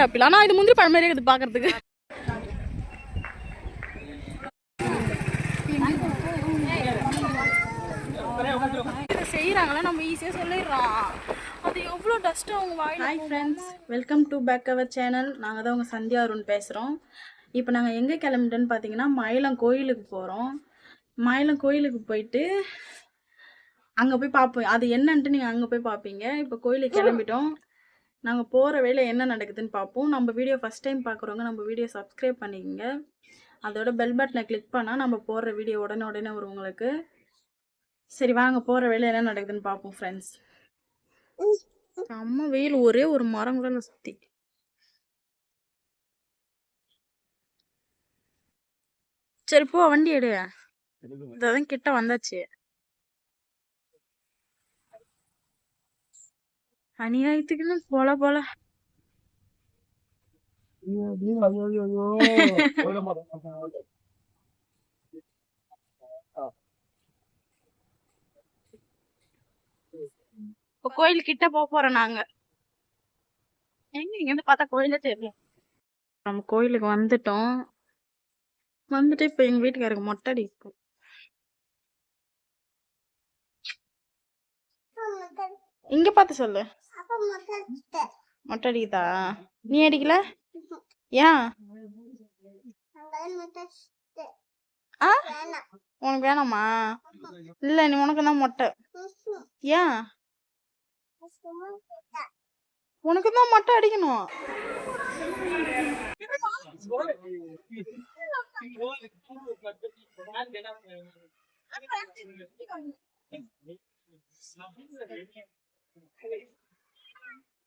Apple ஆனால் இது முந்திரி பழம் மாதிரி இருக்குது பார்க்கறதுக்கு செய்கிறாங்களா நம்ம ஈஸியாக சொல்லிடுறோம் அது எவ்வளோ டஸ்ட்டு அவங்க வாயில் hi friends welcome to back our channel நாங்கள் தான் உங்கள் சந்தியா அருண் பேசுகிறோம் இப்போ நாங்கள் எங்கே கிளம்பிட்டோன்னு பார்த்தீங்கன்னா மயிலம் கோயிலுக்கு போகிறோம் மயிலம் கோயிலுக்கு போயிட்டு அங்கே போய் பார்ப்போம் அது என்னன்ட்டு நீங்கள் அங்கே போய் பார்ப்பீங்க இப்போ கோயிலுக்கு கிளம்பிட்டோம். நாங்கள் போகிற வேலை என்ன நடக்குதுன்னு பார்ப்போம் நம்ம வீடியோ ஃபஸ்ட் டைம் பார்க்குறவங்க நம்ம வீடியோ சப்ஸ்கிரைப் பண்ணிக்கோங்க. அதோட பெல் பட்டனை கிளிக் பண்ணால் நம்ம போடுற வீடியோ உடனே உடனே வரும் உங்களுக்கு. சரி வாங்க போகிற வேலை என்ன நடக்குதுன்னு பார்ப்போம் ஃப்ரெண்ட்ஸ் செம்ம வெயில் ஒரே ஒரு மரம் கூட சுற்றி சரி போ வண்டி எடு. இதான் கிட்ட வந்தாச்சு. அநியாயத்துக்குன்னு போல போல. இப்போ கோயில் கிட்ட போக போறோம் நாங்க. எங்க இங்க இருந்து பார்த்தா கோயிலே தெரியல. நம்ம கோயிலுக்கு வந்துட்டோம். வந்துட்டு இப்போ எங்க வீட்டுக்காரருக்கு மொட்டை அடிக்கும் இங்க பார்த்து சொல்லு. மொட்டை அடிக்குதா. நீ அடிக்கல? ஏன் ஆ? உனக்கு வேணாமா? இல்ல நீ உனக்கு தான் மொட்டை. ஏன் உனக்கு தான் மொட்டை அடிக்கணும்.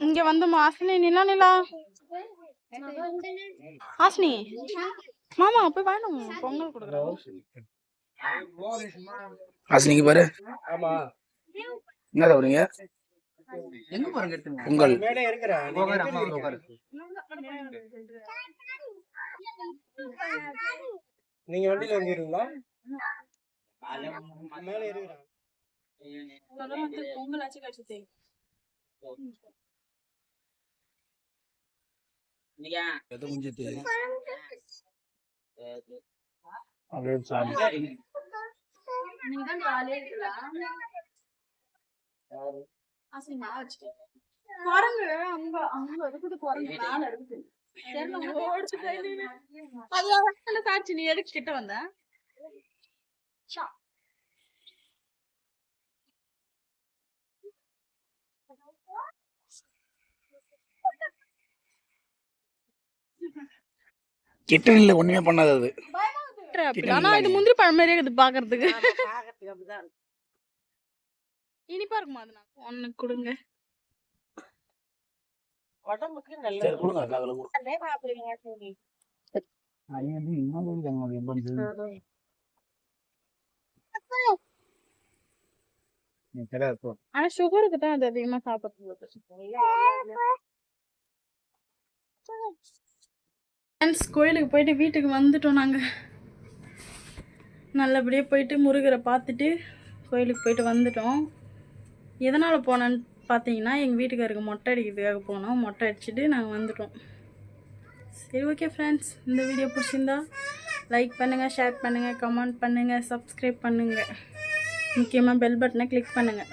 இங்க வந்து ஹாசினி நிலா நிலா ஹாசினி மாமா போய் வேணும் பொங்கல் கொடுக்குறோம் ஆசினிக்கு பாரு என்ன தவறீங்க எங்க போறீங்க எடுத்துங்க. உங்கள் உட்காரு, அம்மா உட்காரு. நீங்க வண்டியில வந்துருங்களா மேல இருக்கிறான் பொங்கல் சாமி குரங்கு அங்க அங்க இருக்குது குரங்கு மேல இருக்குது. அது சாட்சி நீ எதுக்கு கிட்ட வந்த. கிட்ட இல்ல ஒண்ணுமே பண்ணாது அது. ஆனா இது முந்திரி பழம் மாதிரியே இருக்குது பாக்குறதுக்கு. இனிப்பா இருக்குமா அது நான் ஒண்ணு கொடுங்க. உடம்புக்கு சரி நல்லது கொடுங்க அக்கா, அதுல கொடுங்க. ஐயா, இது இன்னும் கொடுங்க, அது எப்படி இருந்துச்சு? நீ தெரியாது போ. ஆனா சுகருக்கு தான் அது அதிகமா சாப்பிடுறது. கோயிலுக்கு போயிட்டு வீட்டுக்கு வந்துட்டோம் நாங்க. நல்லபடியாக போயிட்டு முருகரை பார்த்துட்டு கோயிலுக்கு போயிட்டு வந்துட்டோம். எதனால் போனோன்னு பார்த்தீங்கன்னா எங்கள் வீட்டுக்காருக்கு மொட்டை அடிக்கிறதுக்காக போனோம். மொட்டை அடிச்சுட்டு நாங்கள் வந்துட்டோம். சரி ஓகே ஃப்ரெண்ட்ஸ் இந்த வீடியோ பிடிச்சிருந்தா லைக் பண்ணுங்கள் ஷேர் பண்ணுங்கள் கமெண்ட் பண்ணுங்கள் சப்ஸ்கிரைப் பண்ணுங்கள் முக்கியமாக பெல் பட்டனை கிளிக் பண்ணுங்கள்